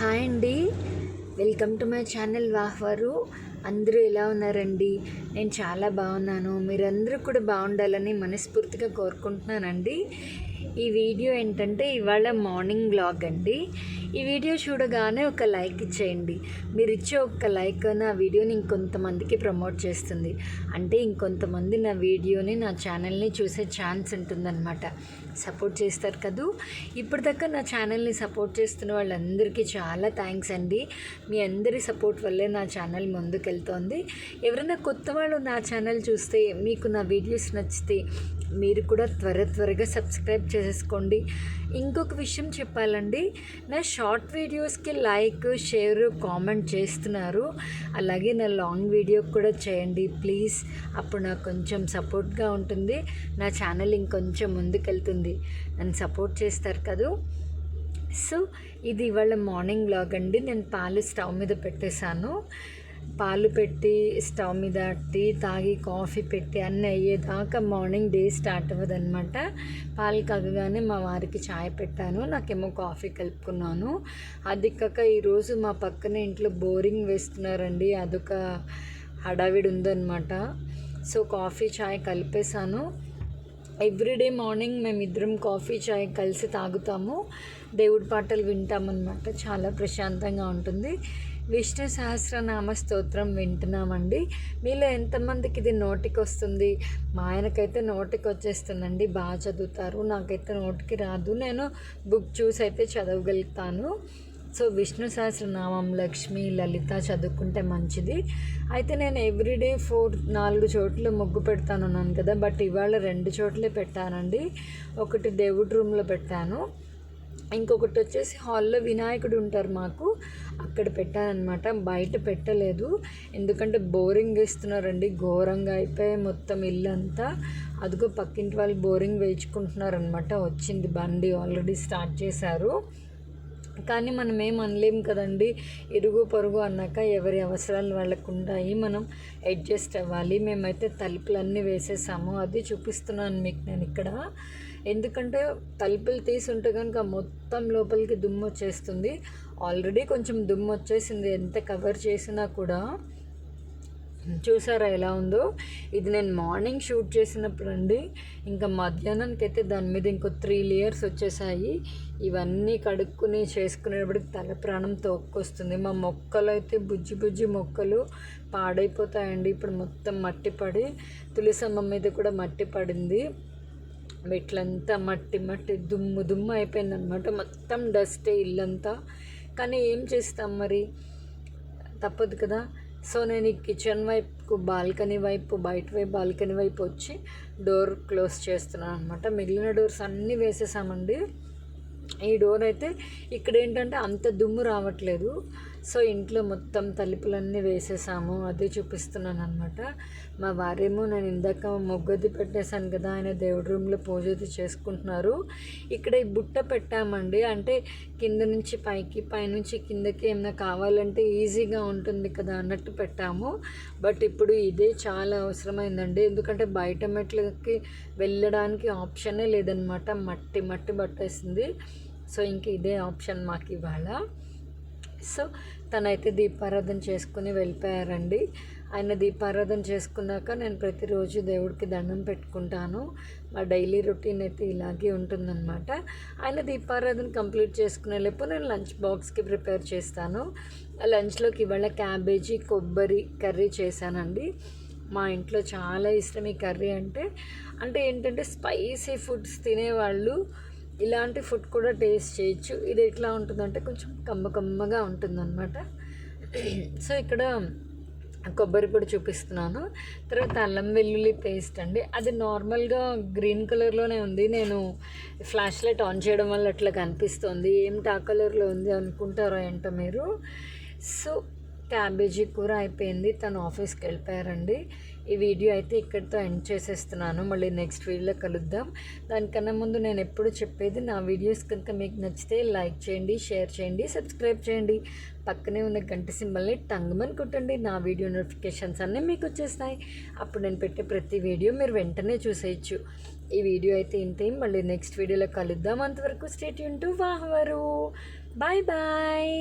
Hi అండి. Welcome to my channel వాహ్వారు. అందరూ ఎలా ఉన్నారండి? నేను చాలా బాగున్నాను. మీరందరూ కూడా బాగుండాలని మనస్ఫూర్తిగా కోరుకుంటున్నానండి. ఈ వీడియో ఏంటంటే ఇవాళ మార్నింగ్ బ్లాగ్ అండి. ఈ వీడియో చూడగానే ఒక లైక్ ఇచ్చేయండి. మీరు ఇచ్చే ఒక లైక్ నా వీడియోని ఇంకొంతమందికి ప్రమోట్ చేస్తుంది. అంటే ఇంకొంతమంది నా వీడియోని నా ఛానల్ని చూసే ఛాన్స్ ఉంటుందన్నమాట. సపోర్ట్ చేస్తారు కదూ. ఇప్పటిదాకా నా ఛానల్ని సపోర్ట్ చేస్తున్న వాళ్ళందరికీ చాలా థ్యాంక్స్ అండి. మీ అందరి సపోర్ట్ వల్లే నా ఛానల్ ముందుకెళ్తోంది. ఎవరైనా కొత్త వాళ్ళు నా ఛానల్ చూస్తే మీకు నా వీడియోస్ నచ్చితే మీరు కూడా త్వర త్వరగా సబ్స్క్రైబ్ చేసేసుకోండి. ఇంకొక విషయం చెప్పాలండి. నా షార్ట్ వీడియోస్కి లైక్ షేర్ కామెంట్ చేస్తున్నారు. అలాగే నా లాంగ్ వీడియో కూడా చేయండి ప్లీజ్. అప్పుడు నాకు కొంచెం సపోర్ట్గా ఉంటుంది. నా ఛానల్ ఇంకొంచెం ముందుకెళ్తుంది. నన్ను సపోర్ట్ చేస్తారు కదూ. సో ఇది ఇవాళ మార్నింగ్ బ్లాగ్ అండి నేను పాలు స్టవ్ మీద పెట్టేశాను. పాలు పెట్టి స్టవ్ మీద టీ తాగి కాఫీ పెట్టి అన్నీ అయ్యేదాకా మార్నింగ్ డే స్టార్ట్ అవ్వదు అనమాట పాలు కాగగానే మా వారికి చాయ్ పెట్టాను. నాకేమో కాఫీ కలుపుకున్నాను. అది కాక ఈరోజు మా పక్కన ఇంట్లో బోరింగ్ వేస్తున్నారండి. అదొక హడావిడి ఉందన్నమాట. సో కాఫీ చాయ్ కలిపేశాను. ఎవ్రీడే మార్నింగ్ మేమిద్దరం కాఫీ చాయ్ కలిసి తాగుతాము. దేవుడి పాటలు వింటామన్నమాట. చాలా ప్రశాంతంగా ఉంటుంది. విష్ణు సహస్రనామ స్తోత్రం వింటున్నామండి. మీలో ఎంతమందికి ఇది నోటికి వస్తుంది మా ఆయనకైతే నోటికి వచ్చేస్తుందండి బాగా చదువుతారు. నాకైతే నోటికి రాదు. నేను బుక్ చూసి అయితే చదవగలుగుతాను. సో విష్ణు సహస్రనామం లక్ష్మి లలిత చదువుకుంటే మంచిది. అయితే నేను ఎవ్రీడే ఫోర్ నాలుగు చోట్ల ముగ్గు పెడతాను అన్నాను కదా బట్ ఇవాళ రెండు చోట్లే పెట్టానండి. ఒకటి దేవుడి రూమ్లో పెట్టాను. ఇంకొకటి వచ్చేసి హాల్లో వినాయకుడు ఉంటారు మాకు. అక్కడ పెట్టానమాట బయట పెట్టలేదు. ఎందుకంటే బోరింగ్ వేస్తున్నారండి. ఘోరంగా అయిపోయి మొత్తం ఇల్లు అంతా అదిగో పక్కింటి వాళ్ళు బోరింగ్ వేయించుకుంటున్నారనమాట వచ్చింది బండి ఆల్రెడీ స్టార్ట్ చేశారు. కానీ మనం ఏం అనలేం కదండి. ఇరుగు పొరుగు అన్నాక ఎవరి అవసరాలు వాళ్ళకు ఉంటాయి. మనం అడ్జస్ట్ అవ్వాలి. మేమైతే తలుపులన్నీ వేసేసాము. అది చూపిస్తున్నాను మీకు నేను ఇక్కడ. ఎందుకంటే తలుపులు తీసి ఉంటే కనుక మొత్తం లోపలికి దుమ్ము వచ్చేస్తుంది. ఆల్రెడీ కొంచెం దుమ్ము వచ్చేసింది. ఎంత కవర్ చేసినా కూడా. చూసారా ఎలా ఉందో? ఇది నేను మార్నింగ్ షూట్ చేసినప్పుడు అండి. ఇంకా మధ్యాహ్నానికి అయితే దాని మీద ఇంకో త్రీ లేయర్స్ వచ్చేసాయి. ఇవన్నీ కడుక్కుని చేసుకునేటప్పటికి తల ప్రాణం తోక్కొస్తుంది. మా మొక్కలు అయితే బుజ్జి బుజ్జి మొక్కలు పాడైపోతాయండి. ఇప్పుడు మొత్తం మట్టి పడి తులసమ్మ మీద కూడా మట్టి పడింది. మెట్లంతా మట్టి మట్టి దుమ్ము దుమ్ము అయిపోయిందనమాట. మొత్తం డస్టే ఇల్లంతా. కానీ ఏం చేస్తాం మరి? తప్పదు కదా. సో నేను ఈ కిచెన్ వైపు బాల్కనీ వైపు బయట వైపు బాల్కనీ వైపు వచ్చి డోర్ క్లోజ్ చేస్తున్నాను అనమాట. మిగిలిన డోర్స్ అన్నీ వేసేసామండి. ఈ డోర్ అయితే ఇక్కడ ఏంటంటే అంత దుమ్ము రావట్లేదు. సో ఇంట్లో మొత్తం తలుపులన్నీ వేసేసాము అదే చూపిస్తున్నాను అనమాట మా వారేమో నేను ఇందాక మొగ్గది పెట్టేశాను కదా ఆయన దేవుడి రూమ్లో పూజది చేసుకుంటున్నారు. ఇక్కడ ఈ బుట్ట పెట్టామండి. అంటే కింద నుంచి పైకి పైనుంచి కిందకి ఏమైనా కావాలంటే ఈజీగా ఉంటుంది కదా అన్నట్టు పెట్టాము. బట్ ఇప్పుడు ఇదే చాలా అవసరమైందండి. ఎందుకంటే బయట మెట్లకి వెళ్ళడానికి ఆప్షనే లేదనమాట మట్టి మట్టి పట్టేసింది. సో ఇంక ఇదే ఆప్షన్ మాకు ఇవాళ. సో తనైతే దీపారాధన చేసుకుని వెళ్ళిపోయారండి. ఆయన దీపారాధన చేసుకున్నాక నేను ప్రతిరోజు దేవుడికి దండం పెట్టుకుంటాను. మా డైలీ రొటీన్ అయితే ఇలాగే ఉంటుందన్నమాట. ఆయన దీపారాధన కంప్లీట్ చేసుకునే లేపు నేను లంచ్ బాక్స్కి ప్రిపేర్ చేస్తాను. లంచ్లోకి ఇవాళ క్యాబేజీ కొబ్బరి కర్రీ చేశానండి. మా ఇంట్లో చాలా ఇష్టం ఈ కర్రీ అంటే. అంటే ఏంటంటే స్పైసీ ఫుడ్స్ తినేవాళ్ళు. ఇలాంటి ఫుడ్ కూడా టేస్ట్ చేయొచ్చు. ఇది ఎట్లా ఉంటుందంటే కొంచెం కమ్మ కమ్మగా ఉంటుందన్నమాట. సో ఇక్కడ కొబ్బరి పొడి చూపిస్తున్నాను. తర్వాత అల్లం వెల్లుల్లి పేస్ట్ అండి. అది నార్మల్గా గ్రీన్ కలర్లోనే ఉంది. నేను ఫ్లాష్ లైట్ ఆన్ చేయడం వల్ల అట్లా కనిపిస్తుంది. ఏమిటి ఆ కలర్లో ఉంది అనుకుంటారో ఏంటో మీరు. సో క్యాబేజీ కూర అయిపోయింది. తను ఆఫీస్కి వెళ్ళిపోయారండి. ఈ వీడియో అయితే ఇక్కడితో ఎండ్ చేసేస్తున్నాను. మళ్ళీ నెక్స్ట్ వీడియోలో కలుద్దాం. దానికన్నా ముందు నేను ఎప్పుడు చెప్పేది నా వీడియోస్ కనుక మీకు నచ్చితే లైక్ చేయండి షేర్ చేయండి సబ్స్క్రైబ్ చేయండి. పక్కనే ఉన్న గంట సింబల్ని టంగమని కొట్టండి. నా వీడియో నోటిఫికేషన్స్ అన్నీ మీకు వచ్చేస్తాయి. అప్పుడు నేను పెట్టే ప్రతి వీడియో మీరు వెంటనే చూసేయచ్చు. ఈ వీడియో అయితే ఇంతే. మళ్ళీ నెక్స్ట్ వీడియోలో కలుద్దాం. అంతవరకు state Yoon to వాహవరు bye bye.